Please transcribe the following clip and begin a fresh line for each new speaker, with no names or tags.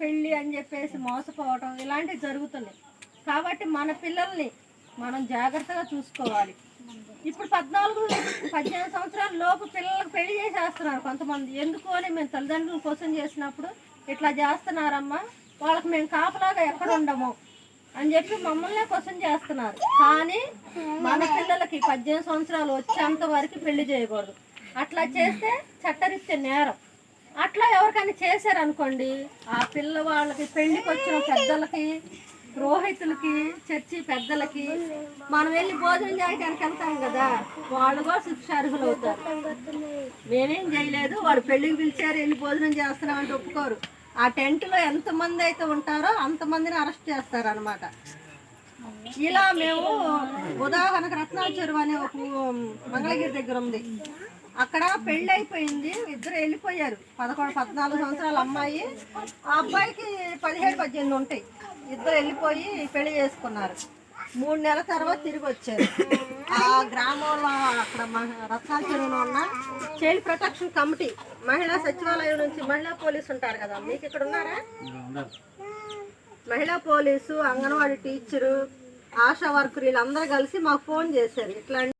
పెళ్ళి అని చెప్పేసి మోసపోవటం ఇలాంటివి జరుగుతున్నాయి. కాబట్టి మన పిల్లల్ని మనం జాగ్రత్తగా చూసుకోవాలి. ఇప్పుడు పద్నాలుగు పద్దెనిమిది సంవత్సరాల లోపు పిల్లలకు పెళ్ళి చేసేస్తున్నారు కొంతమంది. ఎందుకు అని మేము తల్లిదండ్రులు కోసం చేసినప్పుడు ఇట్లా చేస్తున్నారమ్మా వాళ్ళకి మేము కాపలాగా ఎక్కడ ఉండము అని చెప్పి మమ్మల్నే క్వశ్చన్ చేస్తున్నారు. కానీ మన పిల్లలకి పద్దెనిమిది సంవత్సరాలు వచ్చేంత వరకు పెళ్ళి చేయకూడదు. అట్లా చేస్తే చట్టరిస్తే నేరం. అట్లా ఎవరికైనా చేశారనుకోండి ఆ పిల్లవాళ్ళకి పెళ్ళికి వచ్చిన పెద్దలకి రోహితులకి చర్చి పెద్దలకి మనం వెళ్ళి భోజనం చేయడానికి వెళ్తాం కదా వాళ్ళు కూడా శిక్షార్హులు అవుతారు మేమేం చేయలేదు వాడు పెళ్ళికి పిలిచారు వెళ్ళి భోజనం చేస్తున్నామంటే ఒప్పుకోరు. ఆ టెంట్లో ఎంతమంది అయితే ఉంటారో అంతమందిని అరెస్ట్ చేస్తారు అనమాట ఇలా మేము ఉదాహరణకు రత్నాల అనే ఒక మంగళగిరి దగ్గర ఉంది. అక్కడ పెళ్ళి అయిపోయింది ఇద్దరు వెళ్ళిపోయారు. పదకొండు పద్నాలుగు సంవత్సరాల అమ్మాయి. ఆ అబ్బాయికి పదిహేడు పద్దెనిమిది ఉంటాయి. ఇద్దరు వెళ్ళిపోయి పెళ్ళి చేసుకున్నారు. మూడు నెలల తర్వాత తిరిగి వచ్చారు. ఆ గ్రామంలో అక్కడ రత్నాల చెరువులో ఉన్న చైల్డ్ ప్రొటెక్షన్ కమిటీ మహిళా సచివాలయం నుంచి మహిళా పోలీసు ఉంటారు కదా. మీకు ఇక్కడ ఉన్నారా? మహిళా police anganwadi teacher Asha worker వీళ్ళందరూ కలిసి మాకు ఫోన్ చేశారు. ఇట్లాంటి